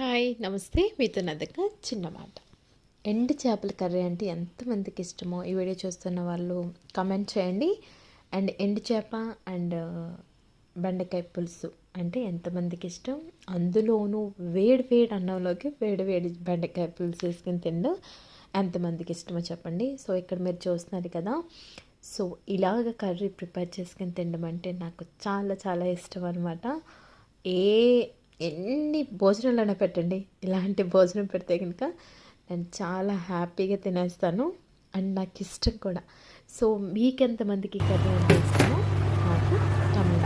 Hi నమస్తే. మీతో నదక చిన్న మాట. ఎండు చేపల కర్రీ అంటే ఎంతమందికి ఇష్టమో ఈ వీడియో చూస్తున్న వాళ్ళు కమెంట్ చేయండి. అండ్ ఎండు చేప అండ్ బెండకాయ పులుసు అంటే ఎంతమందికి ఇష్టం? అందులోనూ వేడి వేడి అన్నంలోకి వేడి వేడి బెండకాయ పులుసు వేసుకుని తిండు ఎంతమందికి ఇష్టమో చెప్పండి. సో ఇక్కడ మీరు చూస్తున్నారు కదా. సో ఇలాగ కర్రీ ప్రిపేర్ చేసుకుని తినడం అంటే నాకు చాలా చాలా ఇష్టం అనమాట ఏ ఎన్ని భోజనాలైనా పెట్టండి. ఇలాంటి భోజనం పెడితే కనుక నేను చాలా హ్యాపీగా తినేస్తాను. అండ్ నాకు ఇష్టం కూడా. సో మీకెంతమందికి కర్రీ అంటే ఇష్టమో నాకు